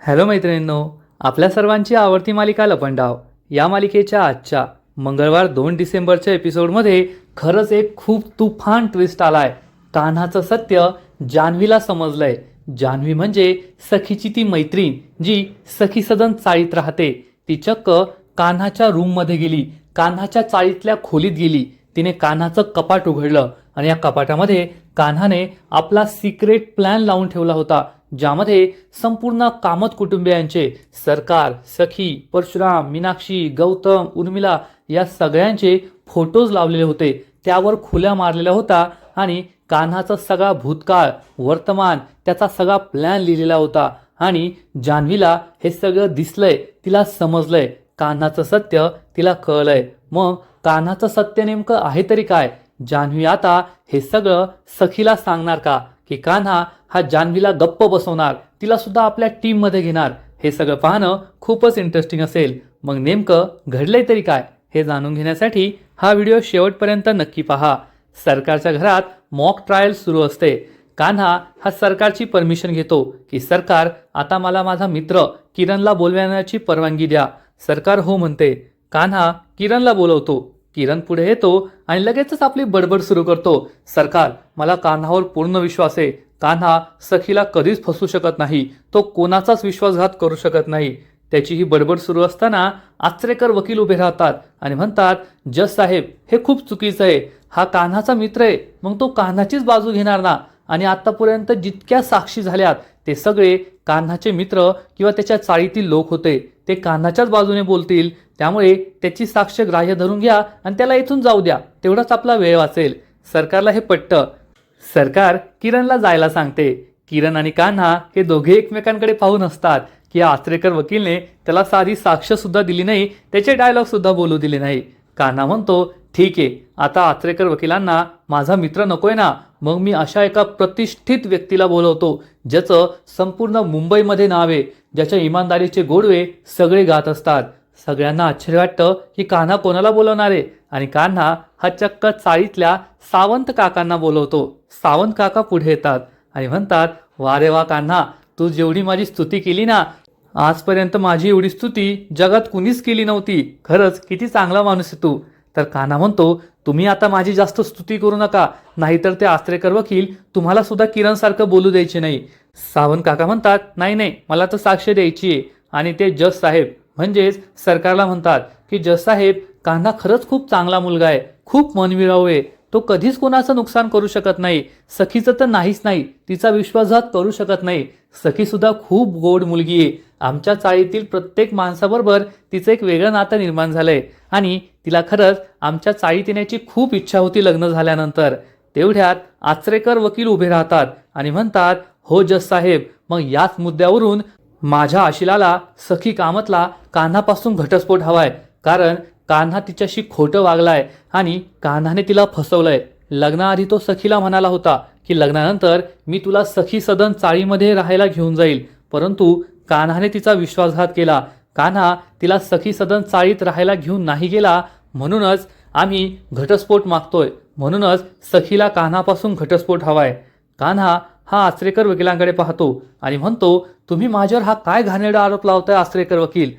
Hello मैत्रिणींनो आपल्या सर्वांची आवडती मालिका लपंडाव. या मालिकेच्या आजच्या मंगळवार दोन डिसेंबरच्या एपिसोडमध्ये खरंच एक खूप तुफान ट्विस्ट आलाय. कान्हाचं सत्य जान्हवीला समजलंय. जान्हवी म्हणजे सखीची ती मैत्रीण जी सखी सदन चाळीत राहते. ती चक्क कान्हाच्या रूममध्ये गेली. कान्हाच्या चाळीतल्या खोलीत गेली. तिने कान्हाचं कपाट उघडलं आणि या कपाटामध्ये कान्हाने आपला सिक्रेट प्लॅन लावून ठेवला होता. ज्यामध्ये संपूर्ण कामत कुटुंबियांचे सरकार सखी परशुराम मीनाक्षी गौतम उर्मिला या सगळ्यांचे फोटोज लावलेले होते. त्यावर खुल्या मारलेल्या होता आणि कान्हाचा सगळा भूतकाळ वर्तमान त्याचा सगळा प्लॅन लिहिलेला होता. आणि जान्हवीला हे सगळं दिसलंय तिला समजलंय. कान्हाचं सत्य तिला कळलंय. मग कान्हाचं सत्य नेमकं आहे तरी काय? जान्हवी आता हे सगळं सखीला सांगणार का? की कान्हा हा जान्हवीला गप्प बसवणार तिला सुद्धा आपल्या टीममध्ये घेणार. हे सगळं पाहणं खूपच इंटरेस्टिंग असेल. मग नेमकं घडलंय तरी काय हे जाणून घेण्यासाठी हा व्हिडिओ शेवटपर्यंत नक्की पहा. सरकारच्या घरात मॉक ट्रायल सुरू असते. कान्हा हा सरकारची परमिशन घेतो की सरकार आता मला माझा मित्र किरणला बोलवण्याची परवानगी द्या. सरकार हो म्हणते. कान्हा किरणला बोलवतो. किरण पुढे येतो आणि लगेचच आपली बडबड सुरू करतो. सरकार मला कान्हावर पूर्ण विश्वास आहे. कान्हा सखीला कधीच फसू शकत नाही. तो कोणाचाच विश्वासघात करू शकत नाही. त्याची ही बडबड सुरू असताना आचरेकर वकील उभे राहतात आणि म्हणतात जज साहेब हे खूप चुकीचं आहे. हा कान्हाचा मित्र आहे. मग तो कान्हाचीच बाजू घेणार ना? आणि आतापर्यंत जितक्या साक्षी झाल्यात ते सगळे कान्हाचे मित्र किंवा त्याच्या चाळीतील लोक होते. ते कान्हाच्याच बाजूने बोलतील. त्यामुळे त्याची साक्ष ग्राह्य धरून घ्या आणि त्याला इथून जाऊ द्या. तेवढाच आपला वेळ वाचेल. सरकारला हे पटतं सरकार किरणला जायला सांगते. किरण आणि कान्हा हे दोघे एकमेकांकडे पाहून असतात की या आचरेकर वकीलने त्याला साधी साक्ष सुद्धा दिली नाही त्याचे डायलॉग सुद्धा बोलू दिले नाही. कान्हा म्हणतो ठीक आहे आता आचरेकर वकिलांना माझा मित्र नकोय ना मग मी अशा एका प्रतिष्ठित व्यक्तीला बोलवतो ज्याचं संपूर्ण मुंबईमध्ये नाव आहे ज्याच्या इमानदारीचे गोडवे सगळे गात असतात. सगळ्यांना आश्चर्य वाटतं की कान्हा कोणाला बोलवणार आहे आणि कान्हा हा चक्क चाळीतल्या सावंत काकांना बोलवतो. सावंत काका पुढे येतात आणि म्हणतात वा रे वा कान्हा तू जेवढी माझी स्तुती केली ना आजपर्यंत माझी एवढी स्तुती जगात कुणीच केली नव्हती. खरंच किती चांगला माणूस आहे तू. तर कान्हा म्हणतो तुम्ही आता माझी जास्त स्तुती करू नका नाहीतर ते आस्त्रेकर वकील तुम्हाला सुद्धा किरणसारखं बोलू द्यायचे नाही. सावंत काका म्हणतात नाही नाही मला तर साक्ष द्यायची आहे. आणि ते जज साहेब म्हणजेच सरकारला म्हणतात की जज साहेब कान्हा खरंच खूप चांगला मुलगा आहे खूप मनमिळाऊ आहे तो कधीच कोणाचं नुकसान करू शकत नाही. सखीचं तर नाहीच नाही. तिचा विश्वासघात करू शकत नाही. सखीसुद्धा खूप गोड मुलगी आहे. आमच्या चाळीतील प्रत्येक माणसाबरोबर तिचं एक वेगळं नातं निर्माण झालंय. आणि तिला खरंच आमच्या चाळीत येण्याची खूप इच्छा होती लग्न झाल्यानंतर. तेवढ्यात आचरेकर वकील उभे राहतात आणि म्हणतात हो जस साहेब मग याच मुद्द्यावरून माझ्या आशिलाला सखी कामतला कानापासून घटस्फोट हवाय. कारण कान्हा तिच्याशी खोटं वागलाय आणि कान्हाने तिला फसवलंय. लग्नाआधी तो सखीला म्हणाला होता की लग्नानंतर मी तुला सखी सदन चाळीमध्ये राहायला घेऊन जाईल. परंतु कान्हाने तिचा विश्वासघात केला. कान्हा तिला सखी सदन चाळीत राहायला घेऊन नाही गेला म्हणूनच आम्ही घटस्फोट मागतोय. म्हणूनच सखीला कान्हापासून घटस्फोट हवाय. कान्हा हा आचरेकर वकिलांकडे पाहतो आणि म्हणतो तुम्ही माझ्यावर हा काय घाणेरडा आरोप लावताय आचरेकर वकील?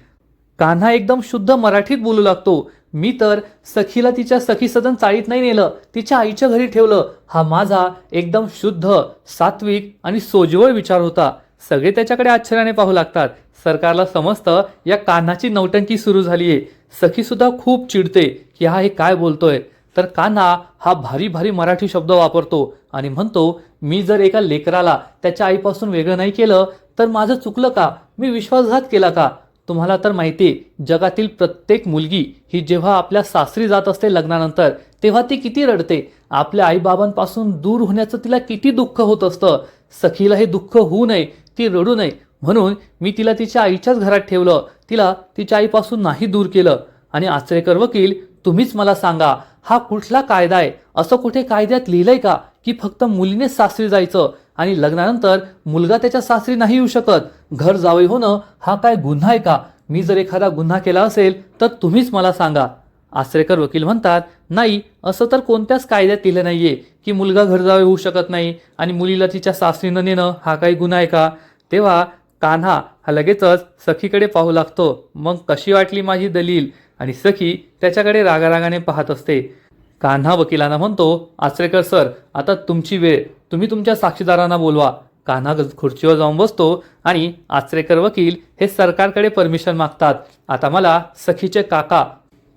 कान्हा एकदम शुद्ध मराठीत बोलू लागतो. मी तर सखीला तिच्या सखी सदन चाळीत नाही नेलं तिच्या आईच्या घरी ठेवलं. हा माझा एकदम शुद्ध सात्विक आणि सोजवळ विचार होता. सगळे त्याच्याकडे आश्चर्याने पाहू लागतात. सरकारला समजतं या कान्हाची नौटंकी सुरू झाली आहे सखीसुद्धा खूप चिडते की हा हे काय बोलतोय. तर कान्हा हा भारी भारी मराठी शब्द वापरतो आणि म्हणतो मी जर एका लेकराला त्याच्या आईपासून वेगळं नाही केलं तर माझं चुकलं का? मी विश्वासघात केला का? तुम्हाला तर माहिती आहे जगातील प्रत्येक मुलगी ही जेव्हा आपल्या सासरी जात असते लग्नानंतर तेव्हा ती किती रडते. आपल्या आईबाबांपासून दूर होण्याचं तिला किती दुःख होत असतं. सखीला हे दुःख होऊ नये ती रडू नये. म्हणून मी तिला तिच्या आईच्याच घरात ठेवलं. तिला तिच्या आईपासून नाही दूर केलं. आणि आचरेकर वकील तुम्हीच मला सांगा हा कुठला कायदा आहे? असं कुठे कायद्यात लिहिलंय का? की फक्त मुलीनेच सासरी जायचं? आणि लग्नानंतर मुलगा त्याच्या सासरी नाही येऊ शकत. घर जावई होणं हा काय गुन्हा आहे का? मी जर एखादा गुन्हा केला असेल तर तुम्हीच मला सांगा. आश्रेकर वकील म्हणतात नाही असं तर कोणत्याच कायद्यात दिलं नाहीये की मुलगा घर जावे होऊ शकत नाही आणि मुलीला तिच्या सासरीनं नेणं हा काही गुन्हा आहे का? तेव्हा कान्हा हा लगेचच सखीकडे पाहू लागतो. मग कशी वाटली माझी दलील? आणि सखी त्याच्याकडे रागारागाने पाहत असते. कान्हा वकिलांना म्हणतो आचरेकर सर आता तुमची वेळ. तुम्ही तुमच्या साक्षीदारांना बोलवा. कान्हा ग- खुर्चीवर जाऊन बसतो आणि आचरेकर वकील हे सरकारकडे परमिशन मागतात. आता मला सखीचे काका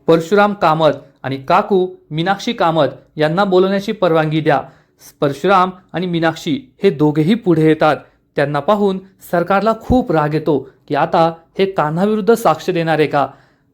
परशुराम कामत आणि काकू मीनाक्षी कामत यांना बोलवण्याची परवानगी द्या. परशुराम आणि मीनाक्षी हे दोघेही पुढे येतात. त्यांना पाहून सरकारला खूप राग येतो की आता हे कान्हाविरुद्ध साक्ष देणार आहे का?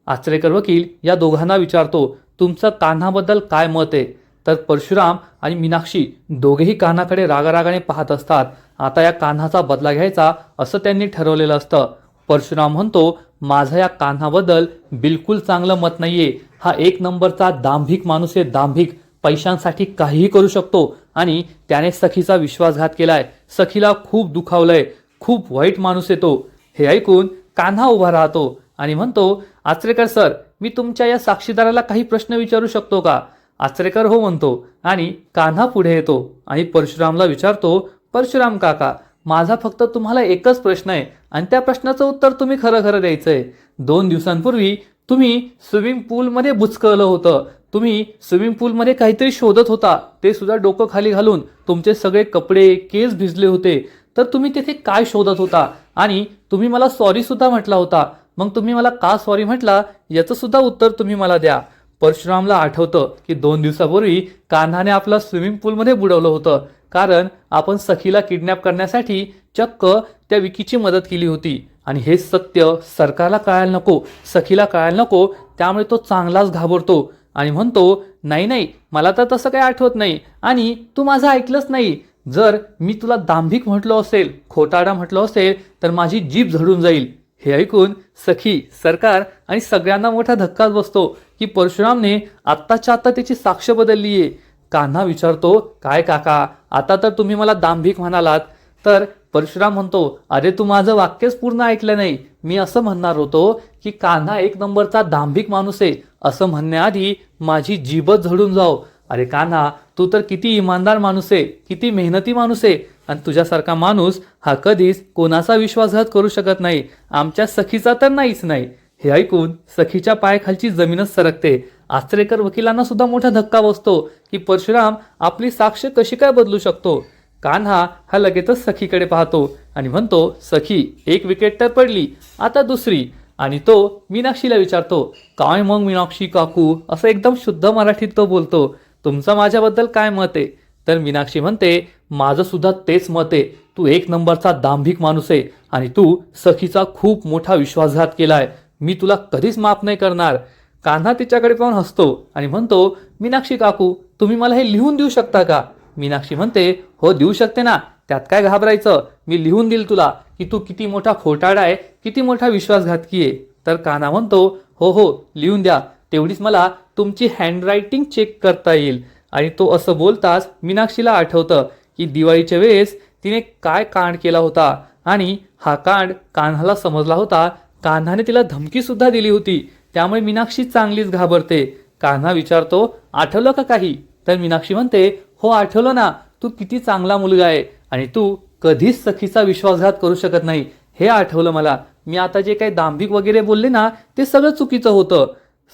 आचरेकर वकील या दोघांना विचारतो तुमचं कान्हाबद्दल काय मत आहे? तर परशुराम आणि मीनाक्षी दोघेही कान्हाकडे रागारागाने पाहत असतात. आता या कान्हाचा बदला घ्यायचा असं त्यांनी ठरवलेलं असतं. परशुराम म्हणतो माझं या कान्हाबद्दल बिलकुल चांगलं मत नाहीये. हा एक नंबरचा दांभिक माणूस आहे. दांभिक पैशांसाठी काहीही करू शकतो. आणि त्याने सखीचा विश्वासघात केलाय. सखीला खूप दुखावलंय. खूप वाईट माणूस येतो हे ऐकून कान्हा उभा राहतो आणि म्हणतो आचरेकर सर मी तुमच्या या साक्षीदाराला काही प्रश्न विचारू शकतो का? आचरेकर हो म्हणतो. आणि कान्हा पुढे येतो. आणि परशुरामला विचारतो परशुराम काका माझा फक्त तुम्हाला एकच प्रश्न आहे. आणि त्या प्रश्नाचं उत्तर तुम्ही खरं खरं द्यायचं आहे दोन दिवसांपूर्वी तुम्ही स्विमिंग पूलमध्ये बुचकळलं होतं. तुम्ही स्विमिंग पूलमध्ये काहीतरी शोधत होता. ते सुद्धा डोकं खाली घालून तुमचे सगळे कपडे केस भिजले होते. तर तुम्ही तिथे काय शोधत होता? आणि तुम्ही मला सॉरी सुद्धा म्हटला होता. मग तुम्ही मला का सॉरी म्हटला? याचं सुद्धा उत्तर तुम्ही मला द्या. परशुरामला आठवतं की दोन दिवसापूर्वी कान्हाने आपला स्विमिंग पूलमध्ये बुडवलं होतं. कारण आपण सखीला किडनॅप करण्यासाठी चक्क त्या विकीची मदत केली होती. आणि हे सत्य सरकारला कळायला नको सखीला कळायला नको त्यामुळे तो चांगलाच घाबरतो. आणि म्हणतो नाही नाही मला तर तसं काही आठवत नाही. आणि तू माझं ऐकलंच नाही. जर मी तुला दांभिक म्हटलो असेल खोटाडा म्हटलं असेल तर माझी जीभ झडून जाईल. हे ऐकून सखी सरकार आणि सगळ्यांना मोठा धक्काच बसतो की परशुरामने आत्ताच्या आत्ता त्याची साक्ष बदलली आहे कान्हा विचारतो काय काका आता तर तुम्ही मला दांभिक म्हणालात. तर परशुराम म्हणतो अरे तू माझं वाक्यच पूर्ण ऐकलं नाही. मी असं म्हणणार होतो की कान्हा एक नंबरचा दांभिक माणूस आहे. असं म्हणण्याआधी माझी जीभच झडून जाओ. अरे कान्हा तू तर किती इमानदार माणूस आहे किती मेहनती माणूस आहे आणि तुझ्यासारखा माणूस हा कधीच कोणाचा विश्वासघात करू शकत नाही आमच्या सखीचा तर नाहीच नाही. हे ऐकून सखीच्या पायाखालची जमीनच सरकते. आचरेकर वकिलांना सुद्धा मोठा धक्का बसतो की परशुराम आपली साक्ष कशी काय बदलू शकतो? कान्हा हा लगेचच सखीकडे पाहतो आणि म्हणतो सखी एक विकेट तर पडली आता दुसरी. आणि तो मीनाक्षीला विचारतो काय मग मीनाक्षी काकू? असं एकदम शुद्ध मराठीत तो बोलतो. तुमचं माझ्याबद्दल काय मत आहे? तर मीनाक्षी म्हणते माझं सुद्धा तेच मत आहे. तू एक नंबरचा दांभिक माणूस आहे आणि तू सखीचा खूप मोठा विश्वासघात केलाय. मी तुला कधीच माफ नाही करणार. कान्हा तिच्याकडे पाहून हसतो आणि म्हणतो मीनाक्षी काकू तुम्ही मला हे लिहून देऊ शकता का? मीनाक्षी म्हणते हो देऊ शकते ना. त्यात काय घाबरायचं? मी लिहून देईल तुला की तू किती मोठा खोटाडा आहे किती मोठा विश्वासघातकी आहे. तर कान्हा म्हणतो हो हो लिहून द्या. तेवढीच मला तुमची हँडरायटिंग चेक करता येईल. आणि तो असं बोलताच मीनाक्षीला आठवतं की दिवाळीच्या वेळेस तिने काय कांड केला होता आणि हा कांड कान्हाला समजला होता. कान्हाने तिला धमकीसुद्धा दिली होती. त्यामुळे मीनाक्षी चांगलीच घाबरते. कान्हा विचारतो आठवलं का काही? तर मीनाक्षी म्हणते हो आठवलं ना. तू किती चांगला मुलगा आहे आणि तू कधीच सखीचा विश्वासघात करू शकत नाही. हे आठवलं मला. मी आता जे काही दांभिक वगैरे बोलले ना ते सगळं चुकीचं होतं.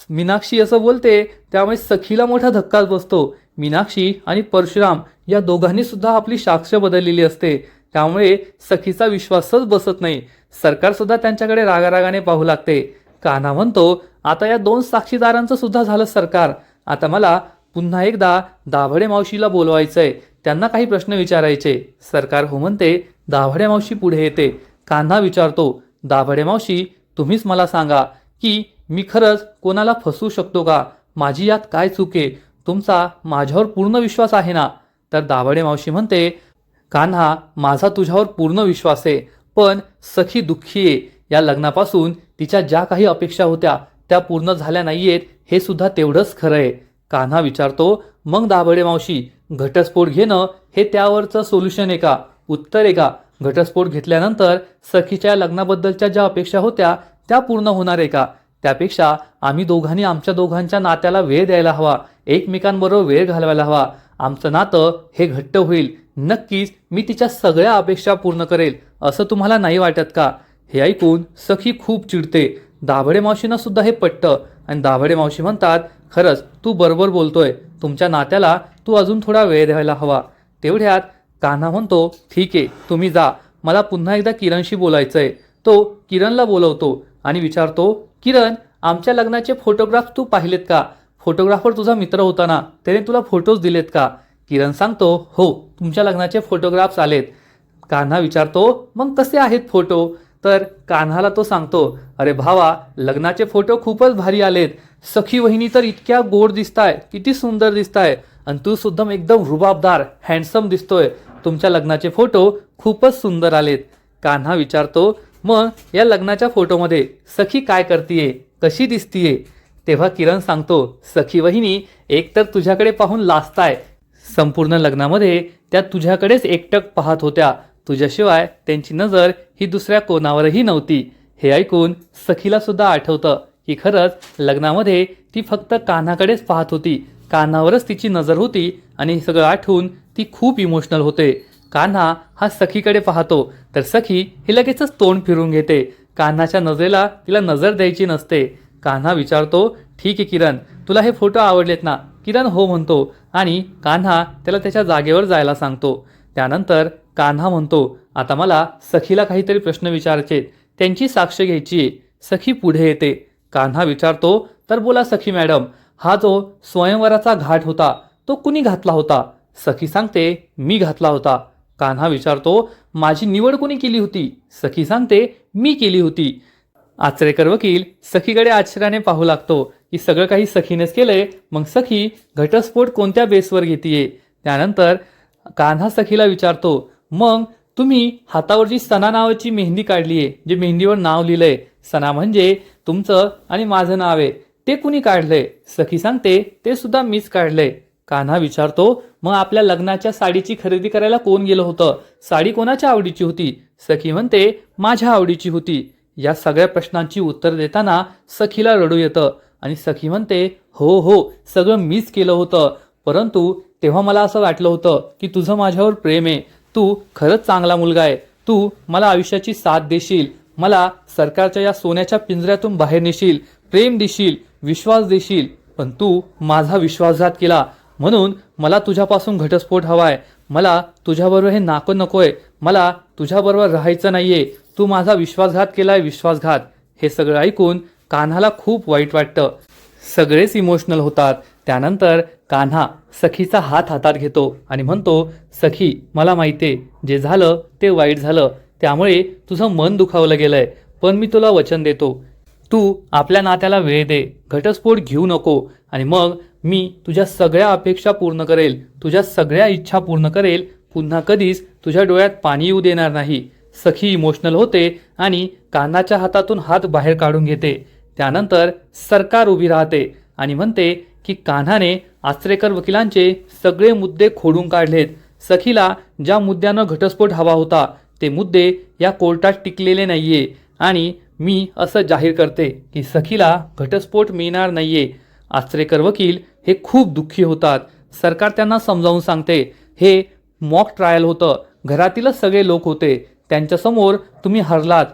मीनाक्षी असं बोलते त्यामुळे सखीला मोठा धक्काच बसतो. मीनाक्षी आणि परशुराम या दोघांनी सुद्धा आपली साक्ष बदललेली असते. त्यामुळे सखीचा विश्वासच बसत नाही. सरकार सुद्धा त्यांच्याकडे रागारागाने पाहू लागते. कान्हा म्हणतो आता या दोन साक्षीदारांचं सुद्धा झालं सरकार. आता मला पुन्हा एकदा दाभडे मावशीला बोलवायचंय. त्यांना काही प्रश्न विचारायचे. सरकार हो म्हणते दाभडे मावशी पुढे येते. कान्हा विचारतो दाभडे मावशी तुम्हीच मला सांगा की मी खरंच कोणाला फसवू शकतो का? माझी यात काय चूक आहे? तुमचा माझ्यावर पूर्ण विश्वास आहे ना? तर दाभाडे मावशी म्हणते कान्हा माझा तुझ्यावर पूर्ण विश्वास आहे. पण सखी दुःखी आहे. या लग्नापासून तिच्या ज्या काही अपेक्षा होत्या त्या पूर्ण झाल्या नाहीयेत हे सुद्धा तेवढंच खरं आहे. कान्हा विचारतो मग दाभडे मावशी घटस्फोट घेणं हे त्यावरचं सोल्युशन आहे का? उत्तर आहे का? घटस्फोट घेतल्यानंतर सखीच्या लग्नाबद्दलच्या ज्या अपेक्षा होत्या त्या पूर्ण होणार आहे का? त्यापेक्षा आम्ही दोघांनी आमच्या दोघांच्या नात्याला वेळ द्यायला हवा एकमेकांबरोबर वेळ घालवायला हवा. आमचं नातं हे घट्ट होईल. नक्कीच मी तिच्या सगळ्या अपेक्षा पूर्ण करेल असं तुम्हाला नाही वाटत का? हे ऐकून सखी खूप चिडते. दाभडे मावशींना सुद्धा हे पटतं. आणि दाभडे मावशी म्हणतात खरंच तू बरोबर बोलतोय. तुमच्या नात्याला तू अजून थोडा वेळ द्यायला हवा. तेवढ्यात कान्हा म्हणतो ठीक आहे तुम्ही जा. मला पुन्हा एकदा किरणशी बोलायचं आहे तो किरणला बोलवतो आणि विचारतो किरण आमच्या लग्नाचे फोटोग्राफ तू पाहिलेत का? फोटोग्राफर तुझा मित्र होता ना? त्याने तुला फोटोज दिलेत का? किरण सांगतो हो तुमच्या लग्नाचे फोटोग्राफ्स आलेत. कान्हा विचारतो मग कसे आहेत फोटो तर कान्हाला तो सांगतो अरे भावा लग्नाचे फोटो खूपच भारी आलेत. सखी वहिनी तर इतक्या गोड दिसताय किती सुंदर दिसताय. आणि तू सुद्धा एकदम रुबाबदार हँडसम दिसतोय. तुमच्या लग्नाचे फोटो खूपच सुंदर आलेत. कान्हा विचारतो मग या लग्नाच्या फोटोमध्ये सखी काय करतीये कशी दिसतीये? तेव्हा किरण सांगतो सखी वहिनी एकतर तुझ्याकडे पाहून लाजताय. संपूर्ण लग्नामध्ये त्या तुझ्याकडेच एकटक पाहत होत्या. तुझ्याशिवाय त्यांची नजर ही दुसऱ्या कोणावरही नव्हती. हे ऐकून सखीला सुद्धा आठवतं की खरंच लग्नामध्ये ती फक्त कानाकडेच पाहत होती. कानावरच तिची नजर होती आणि हे सगळं आठवून ती खूप इमोशनल होते. कान्हा हा सखीकडे पाहतो. तर सखी ही लगेचच तोंड फिरून घेते. कान्हाच्या नजरेला तिला नजर द्यायची नसते. कान्हा विचारतो ठीक आहे किरण. तुला हे फोटो आवडलेत ना? किरण हो म्हणतो आणि कान्हा त्याला त्याच्या जागेवर जायला सांगतो. त्यानंतर कान्हा म्हणतो आता मला सखीला काहीतरी प्रश्न विचारायचे त्यांची साक्ष घ्यायची सखी पुढे येते. कान्हा विचारतो तर बोला सखी मॅडम हा जो स्वयंवराचा घाट होता तो कुणी घातला होता? सखी सांगते मी घातला होता. कान्हा विचारतो माझी निवड कोणी केली होती? सखी सांगते मी केली होती. आचरेकर वकील सखीकडे आश्चर्याने पाहू लागतो की सगळं काही सखीनेच केलंय मग सखी घटस्फोट कोणत्या बेसवर घेतीये? त्यानंतर कान्हा सखीला विचारतो मग तुम्ही हातावरची सना नावाची मेहंदी काढली आहे जे मेहंदीवर नाव लिहिलंय? सना म्हणजे तुमचं आणि माझं नाव आहे. ते कुणी काढलंय? सखी सांगते ते सुद्धा मीच काढलंय. कान्हा विचारतो मग आपल्या लग्नाच्या साडीची खरेदी करायला कोण गेलं होतं? साडी कोणाच्या आवडीची होती? सखी म्हणते माझ्या आवडीची होती. या सगळ्या प्रश्नांची उत्तर देताना सखीला रडू येतं आणि सखी म्हणते हो हो सगळं मीच केलं होतं. परंतु तेव्हा मला असं वाटलं होतं की तुझं माझ्यावर प्रेम आहे. तू खरंच चांगला मुलगा आहे. तू मला आयुष्याची साथ देशील. मला सरकारच्या या सोन्याच्या पिंजऱ्यातून बाहेर नेशील. प्रेम देशील विश्वास देशील. पण तू माझा विश्वासघात केला. म्हणून मला तुझ्यापासून घटस्फोट हवाय. मला तुझ्याबरोबर हे नाकं नकोय. मला तुझ्याबरोबर राहायचं नाहीये. तू माझा विश्वासघात केलाय विश्वासघात. हे सगळं ऐकून कान्हाला खूप वाईट वाटतं. सगळेच इमोशनल होतात. त्यानंतर कान्हा सखीचा हात हातात घेतो आणि म्हणतो सखी मला माहिती. आहे जे झालं ते वाईट झालं. त्यामुळे तुझं मन दुखावलं गेलंय. पण मी तुला वचन देतो. तू आपल्या नात्याला वेळ दे घटस्फोट घेऊ नको आणि मग मी तुझ्या सगळ्या अपेक्षा पूर्ण करेल तुझ्या सगळ्या इच्छा पूर्ण करेल पुन्हा कधीच तुझ्या डोळ्यात पाणी येऊ देणार नाही. सखी इमोशनल होते आणि कानाच्या हातातून हात बाहेर काढून घेते. त्यानंतर सरकार उभी राहते आणि म्हणते की कान्हाने आचरेकर वकिलांचे सगळे मुद्दे खोडून काढलेत. सखीला ज्या मुद्द्यानं घटस्फोट हवा होता ते मुद्दे या कोर्टात टिकलेले नाहीये आणि मी असं जाहीर करते की सखीला घटस्फोट मिळणार नाहीये. आचरेकर वकील हे खूप दुःखी होतात. सरकार त्यांना समजावून सांगते. हे मॉक ट्रायल होतं. घरातीलच सगळे लोक होते. त्यांच्यासमोर तुम्ही हरलात.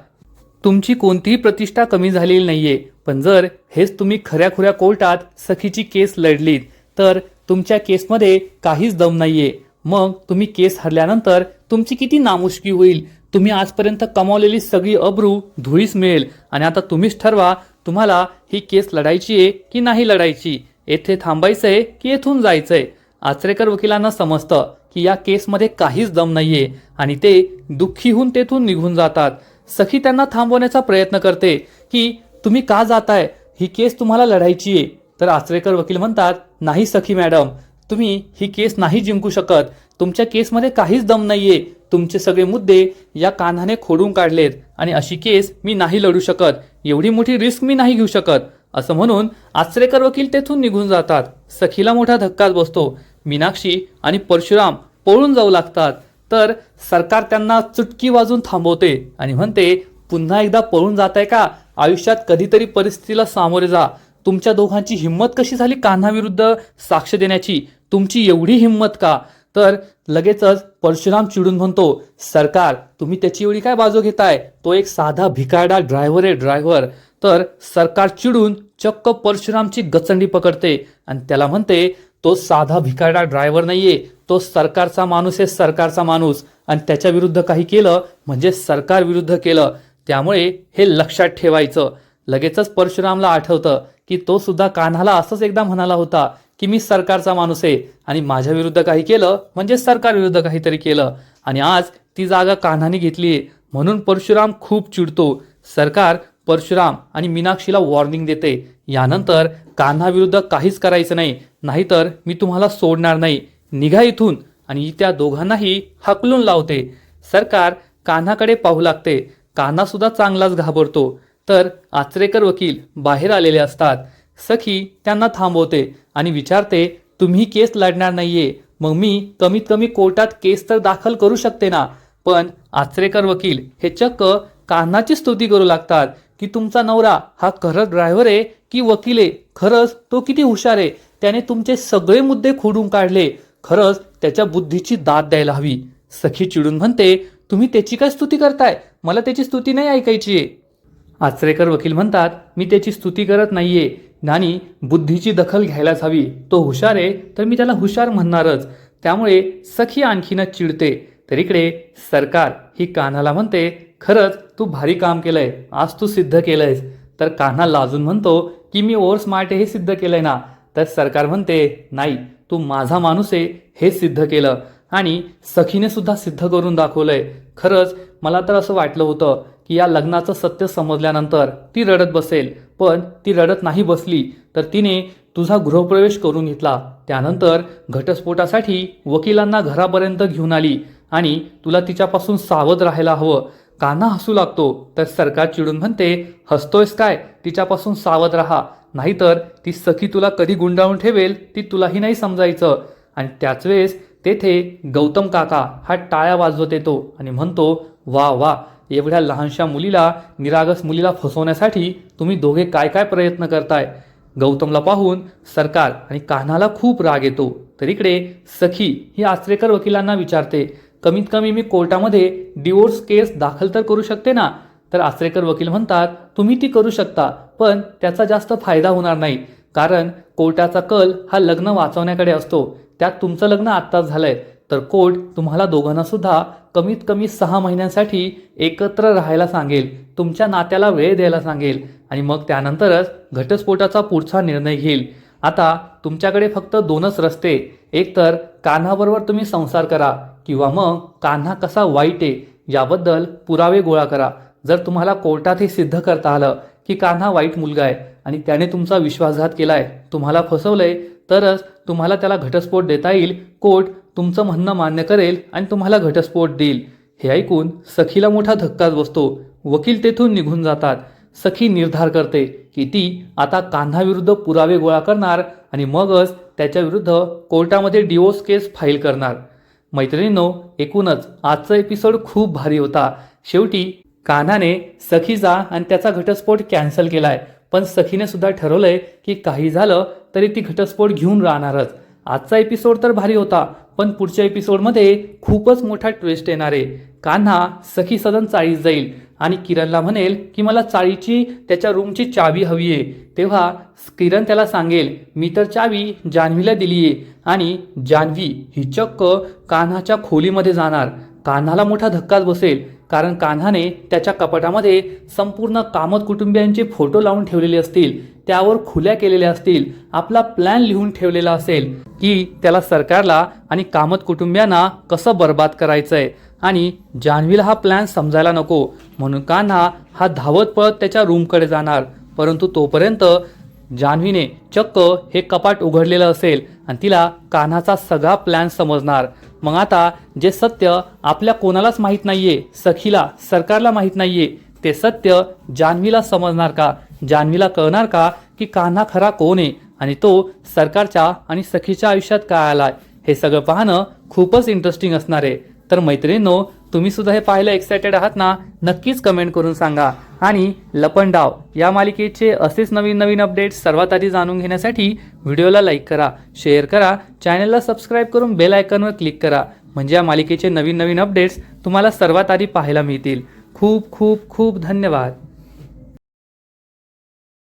तुमची कोणतीही प्रतिष्ठा कमी झालेली नाहीये. पण जर हेच तुम्ही खऱ्याखुऱ्या कोर्टात सखीची केस लढलीत तर तुमच्या केसमध्ये काहीच दम नाहीये. मग तुम्ही केस हरल्यानंतर तुमची किती नामुष्की होईल? तुम्ही आजपर्यंत कमावलेली सगळी अब्रू धुळीस मिळेल. आणि आता तुम्हीच ठरवा तुम्हाला ही केस लढायची आहे की नाही लढायची. येथे थांबायचं आहे की येथून जायचं आहे आचरेकर वकिलांना समजतं की या केसमध्ये काहीच दम नाहीये आणि ते दुःखी होऊन तेथून निघून जातात. सखी त्यांना थांबवण्याचा प्रयत्न करते की तुम्ही का जाताय? ही केस तुम्हाला लढायची आहे. तर आचरेकर वकील म्हणतात नाही सखी मॅडम तुम्ही ही केस नाही जिंकू शकत. तुमच्या केसमध्ये काहीच दम नाहीये. तुमचे सगळे मुद्दे या कान्हाने खोडून काढलेत आणि अशी केस मी नाही लढू शकत. एवढी मोठी रिस्क मी नाही घेऊ शकत. असं म्हणून आचरेकर वकील तेथून निघून जातात. सखीला मोठा धक्काच बसतो. मीनाक्षी आणि परशुराम पळून जाऊ लागतात. तर सरकार त्यांना चुटकी वाजून थांबवते आणि म्हणते पुन्हा एकदा पळून जात आहे का? आयुष्यात कधीतरी परिस्थितीला सामोरे जा. तुमच्या दोघांची हिंमत कशी झाली कान्हाविरुद्ध साक्ष देण्याची? तुमची एवढी हिंमत का? तर लगेचच परशुराम चिडून म्हणतो सरकार तुम्ही त्याची एवढी काय बाजू घेताय? तो एक साधा भिकारडा ड्रायव्हर आहे ड्रायव्हर तर सरकार चिडून चक्क परशुरामची गचंडी पकडते आणि त्याला म्हणते तो साधा भिकारडा ड्रायव्हर नाहीये. तो सरकारचा माणूस आहे सरकारचा माणूस. आणि त्याच्या विरुद्ध काही केलं म्हणजे सरकार विरुद्ध केलं. त्यामुळे हे लक्षात ठेवायचं. लगेचच परशुरामला आठवतं की तो सुद्धा कान्हाला असंच एकदा म्हणाला होता की मी सरकारचा माणूस आहे आणि माझ्या विरुद्ध काही केलं म्हणजे सरकारविरुद्ध काहीतरी केलं. आणि आज ती जागा कान्हाने घेतली आहे. म्हणून परशुराम खूप चिडतो. सरकार परशुराम आणि मीनाक्षीला वॉर्निंग देते. यानंतर कान्हाविरुद्ध काहीच करायचं नाही. नाहीतर मी तुम्हाला सोडणार नाही. निघा इथून. आणि त्या दोघांनाही हकलून लावते. सरकार कान्हाकडे पाहू लागते. कान्हासुद्धा चांगलाच घाबरतो. तर आचरेकर वकील बाहेर आलेले असतात. सखी त्यांना थांबवते आणि विचारते तुम्ही केस लढणार नाहीये. मग मी कमीत कमी कोर्टात केस तर दाखल करू शकते ना? पण आचरेकर वकील हे चक्क कान्हाची स्तुती करू लागतात की तुमचा नवरा हा खरंच ड्रायव्हर आहे की वकील आहे? खरंच तो किती हुशार आहे? त्याने तुमचे सगळे मुद्दे खोडून काढले. खरंच त्याच्या बुद्धीची दाद द्यायला हवी. सखी चिडून म्हणते तुम्ही त्याची काय स्तुती करताय? मला त्याची स्तुती नाही ऐकायची आहे. आचरेकर वकील म्हणतात मी त्याची स्तुती करत नाहीये. ज्ञानी बुद्धीची दखल घ्यायलाच हवी. तो हुशार आहे तर मी त्याला हुशार म्हणणारच. त्यामुळे सखी आणखीनच चिडते. तर इकडे सरकार ही कान्हाला म्हणते खरंच तू भारी काम केलंय आज तू सिद्ध केलंयस. तर कान्हा लाजून म्हणतो की मी ओव्हर स्मार्ट हे सिद्ध केलंय ना. तर सरकार म्हणते नाही तू माझा माणूस आहे हे सिद्ध केलं. आणि सखीने सुद्धा सिद्ध करून दाखवलंय. खरंच मला तर असं वाटलं होतं की या लग्नाचं सत्य समजल्यानंतर ती रडत बसेल. पण ती रडत नाही बसली तर तिने तुझा गृहप्रवेश करून घेतला. त्यानंतर घटस्फोटासाठी वकिलांना घरापर्यंत घेऊन आली आणि तुला तिच्यापासून सावध राहायला हवं. कान्हा हसू लागतो तर सरकार चिडून म्हणते हसतोयस काय? तिच्यापासून सावध राहा. नाहीतर ती सखी तुला कधी गुंडाळून ठेवेल ती तुलाही नाही समजायचं. आणि त्याच वेळेस तेथे गौतम काका हा टाळ्या वाजवत येतो आणि म्हणतो वा वा एवढ्या लहानशा मुलीला निरागस मुलीला फसवण्यासाठी तुम्ही दोघे काय काय प्रयत्न करताय? गौतमला पाहून सरकार आणि कान्हाला खूप राग येतो. तर इकडे सखी ही आचरेकर वकिलांना विचारते कमीत कमी मी कोर्टामध्ये डिवोर्स केस दाखल तर करू शकते ना? तर आचरेकर वकील म्हणतात तुम्ही ती करू शकता पण त्याचा जास्त फायदा होणार नाही. कारण कोर्टाचा कल हा लग्न वाचवण्याकडे असतो. त्यात तुमचं लग्न आत्ताच झालंय. तर कोर्ट तुम्हाला दोघांना सुद्धा कमीत कमी सहा महिन्यांसाठी एकत्र राहायला सांगेल तुमच्या नात्याला वेळ द्यायला सांगेल आणि मग त्यानंतरच घटस्फोटाचा पुढचा निर्णय घेईल. आता तुमच्याकडे फक्त दोनच रस्ते एकतर कान्हाबरोबर तुम्ही संसार करा किंवा मग कान्हा कसा वाईट आहे याबद्दल पुरावे गोळा करा. जर तुम्हाला कोर्टात हे सिद्ध करता आलं की कान्हा वाईट मुलगा आहे आणि त्याने तुमचा विश्वासघात केलाय तुम्हाला फसवलंय तरच तुम्हाला त्याला घटस्फोट देता येईल कोर्ट तुमचं म्हणणं मान्य करेल आणि तुम्हाला घटस्फोट देईल. हे ऐकून सखीला मोठा धक्काच बसतो. वकील तेथून निघून जातात. सखी निर्धार करते की ती आता कान्हाविरुद्ध पुरावे गोळा करणार आणि मगच त्याच्याविरुद्ध कोर्टामध्ये डिवोर्स केस फाईल करणार. मैत्रिणींनो एकूणच आजचा एपिसोड खूप भारी होता. शेवटी कान्हाने सखीचा आणि त्याचा घटस्फोट कॅन्सल केलाय. पण सखीने सुद्धा ठरवलंय की काही झालं तरी ती घटस्फोट घेऊन राहणारच. आजचा एपिसोड तर भारी होता पण पुढच्या एपिसोडमध्ये खूपच मोठा ट्विस्ट येणार आहे. कान्हा सखी सदन चाळीस जाईल आणि किरणला म्हणेल की मला चाळीची त्याच्या रूमची चावी हवी आहे. तेव्हा किरण त्याला सांगेल मी तर चावी जान्हवीला दिली आहे आणि जान्हवी ही चक्क कान्हाच्या खोलीमध्ये जाणार. कान्हाला मोठा धक्काच बसेल. कारण कान्हाने त्याच्या कपाटामध्ये संपूर्ण कामत कुटुंबियांचे फोटो लावून ठेवलेले असतील त्यावर खुल्या केलेल्या असतील आपला प्लॅन लिहून ठेवलेला असेल की त्याला सरकारला आणि कामत कुटुंबियांना कसं बर्बाद आहे आणि जान्हवीला हा प्लॅन समजायला नको म्हणून कान्हा हा धावत पळत त्याच्या रूमकडे जाणार. परंतु तोपर्यंत जान्हवीने चक्क हे कपाट उघडलेलं असेल आणि तिला कान्हाचा सगळा प्लॅन समजणार. मग आता जे सत्य आपल्या कोणालाच माहीत नाहीये सखीला सरकारला माहीत नाहीये ते सत्य जान्हवीला समजणार का? जान्हवीला कळणार का की कान्हा खरा कोण आहे आणि तो सरकारच्या आणि सखीच्या आयुष्यात काय आलाय? हे सगळं पाहणं खूपच इंटरेस्टिंग असणार आहे. तर मैत्रिणींनो तुम्ही सुद्धा हे पाहायला एक्सायटेड आहात ना? नक्कीच कमेंट करून सांगा. आणि लपंडाव या मालिकेचे असेच नवीन नवीन अपडेट्स सर्वात आधी जाणून घेण्यासाठी व्हिडिओला लाईक करा शेअर करा चॅनलला सबस्क्राईब करून बेल आयकॉनवर क्लिक करा. म्हणजे या मालिकेचे नवीन नवीन अपडेट्स तुम्हाला सर्वात आधी पाहायला मिळतील. खूप खूप खूप धन्यवाद.